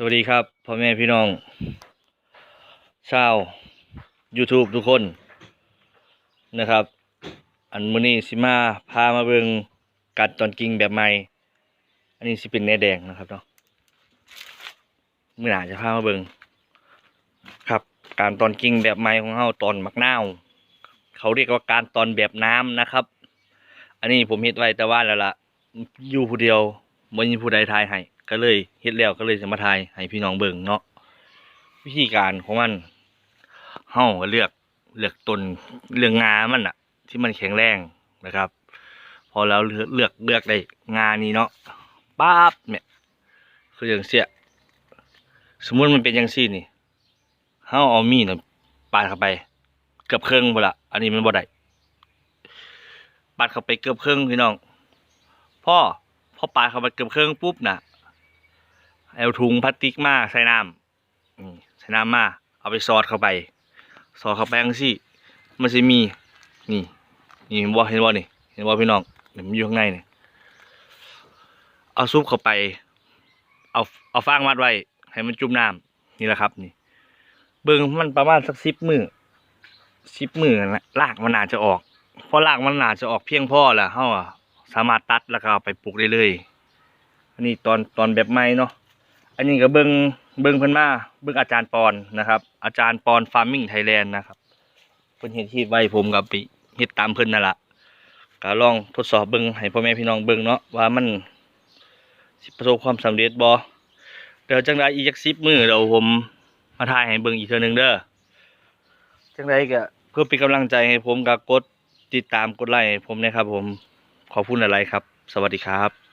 สวัสดีครับพ่อแม่พี่น้อง ชาว YouTube ทุกคนนะครับ อันมือนี้สิมาพามาเบิงการตอนกิ่งแบบใหม่ อันนี้สิเป็นแนแดงนะครับเนาะมือหนาจะพามาเบิงครับ การตอนกิ่งแบบใหม่ของเฮาตอนมักนาวเขาเรียกว่าการตอนแบบน้ำนะครับ อันนี้ผมเฮ็ดไว้แต่ว่าแล้วล่ะอยู่ผู้เดียวบ่มีผู้ใดทายให้ ก็เลยเฮ็ดแล้วก็เลยจะมาทายให้พี่น้องเบิ่งเนาะวิธีการของมันเฮาเลือกเลือกต้นเลือกงามันน่ะที่มันแข็งแรงนะครับ พอเราเลือกเลือกเลือกได้งานี้เนาะป๊าบเนี่ยคืออย่างเสียสมมุติมันเป็นจังซี่นี่เฮาเอามีดน่ะปาดเข้าไป เกือบครึ่งบ่ละอันนี้มันบ่ได้ปาดเข้าไปเกือบครึ่งพี่น้องพ่อพอปาดเข้าไปเกือบครึ่งปุ๊บน่ะ เอาถุงพลาสติกมาใส่น้ำใส่น้ำมา เอาไปซอดเข้าไป ซอดเข้าไปจังซี่ มันสิมี นี่ นี่เห็นบ่เห็นบ่นี่ เห็นบ่พี่น้องเดี๋ยวมันอยู่ข้างในนี่ เอาซุปเข้าไป เอาเอาฟางมัดไว้ ให้มันจุ่มน้ำนี่แหละครับ นี่ เบิ่งมันประมาณสักสิบมือสิบมือนั่นแหลากมันน่าจะออก เพราะรากมันน่าจะออกเพียงพอแล้วเฮาสามารถตัดแล้วก็เอาไปปลูกได้เลยอันนี้ตอนตอนแบบใหม่เนาะ อันนี้ก็เบิงเบิงเพิ่นมาเบิงอาจารย์ปอนนะครับ อาจารย์ปอนฟาร์มิงไทยแลนด์นะครับเพิ่นเฮ็ดที่ไว้ผมกับไปเฮ็ดตามเพิ่นนั่นละก็ลองทดสอบเบิงให้พ่อแม่พี่น้องเบิงเนาะว่ามันประสบความสำเร็จบ่เดี๋ยวจังไดอีกจัก10มื้อเดี๋ยวผมมาถ่ายให้เบิงอีกเทื่อหนึงเด้อจังไดก็เพื่อเป็นกำลังใจให้ผมก็กดติดตามกดไลค์ให้ผมนะครับผมขอบคุณหลายๆครับ สวัสดีครับ